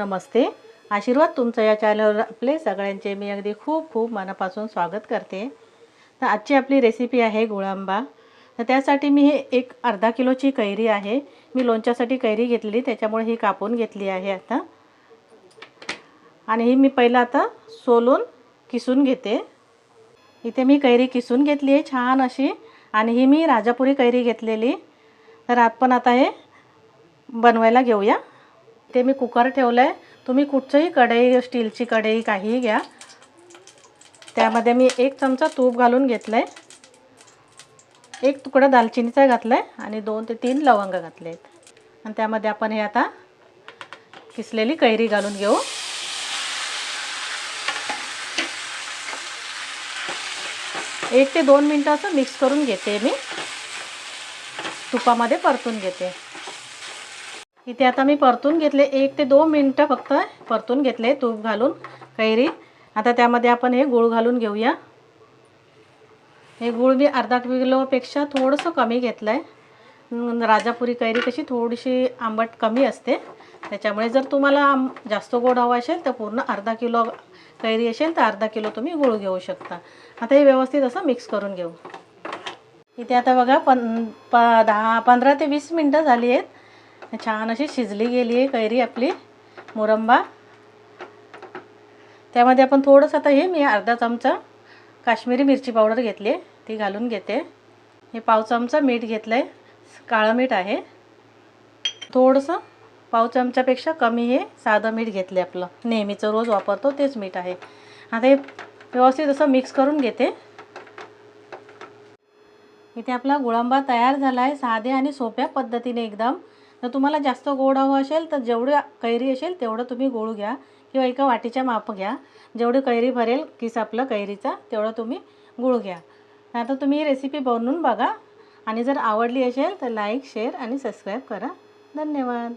नमस्ते. आशीर्वाद तुमचं या चॅनलवर आपले सगळ्यांचे मी अगदी खूप खूप मनापासून स्वागत करते. तर आजची आपली रेसिपी आहे गुळांबा. तर त्यासाठी मी हे एक अर्धा किलोची कैरी आहे. मी लोणच्यासाठी कैरी घेतलेली त्याच्यामुळे ही कापून घेतली आहे आता. आणि ही मी पहिलं आता सोलून किसून घेते. इथे मी कैरी किसून घेतली आहे छान अशी. आणि ही मी राजापुरी कैरी घेतलेली. तर आपण आता हे बनवायला घेऊया. ते मी कुकर ठेवलं आहे तुम्ही कुठचंही कढई स्टीलची कढई काहीही घ्या. त्यामध्ये मी एक चमचा तूप घालून घेतलं आहे एक तुकडा दालचिनीचा घातला आहे आणि दोन ते तीन लवंग घातले आहेत आणि त्यामध्ये आपण हे आता किसलेली कैरी घालून घेऊ. एक ते दोन मिनटं असं मिक्स करून घेते मी. तुपामध्ये परतून घेते. इथे आता मी परतून घेतले. एक ते दोन मिनटं फक्त परतून घेतले तूप घालून कैरी. आता त्यामध्ये आपण हे गूळ घालून घेऊया. हे गूळ मी अर्धा किलोपेक्षा थोडंसं कमी घेतलं आहे राजापुरी कैरी कशी थोडीशी आंबट कमी असते. त्याच्यामुळे जर तुम्हाला आम जास्त गोड हवा असेल तर पूर्ण अर्धा किलो कैरी असेल तर अर्धा किलो तुम्ही गूळ घेऊ शकता. आता हे व्यवस्थित असं मिक्स करून घेऊ. इथे आता बघा पं प दहा पंधरा ते वीस मिनटं झाली आहेत. छान अशी शिजली गेली आहे कैरी आपली मुरंबा. त्यामध्ये आपण थोडंसं आता हे मी अर्धा चमचा काश्मीरी मिरची पावडर घेतली ती घालून घेते. हे पाव चमचा मीठ घेतलं आहे काळं मीठ आहे. थोडंसं पाव चमच्यापेक्षा कमी हे साधं मीठ घेतलं आपलं. नेहमीचं रोज वापरतो तेच मीठ आहे. आता हे व्यवस्थित असं मिक्स करून घेते. इथे आपला गुळंबा तयार झाला आहे साधे आणि सोप्या पद्धतीने एकदम. जर तुम्हाला जास्त गोड हवं असेल तर जेवढं कैरी असेल तेवढं तुम्ही गोळ घ्या किंवा एका वाटीच्या माप घ्या. जेवढी कैरी भरेल किस आपलं कैरीचा तेवढं तुम्ही गुळ घ्या. आता तुम्ही ही रेसिपी बनवून बघा. आणि जर आवडली असेल तर लाईक शेअर आणि सबस्क्राईब करा. धन्यवाद.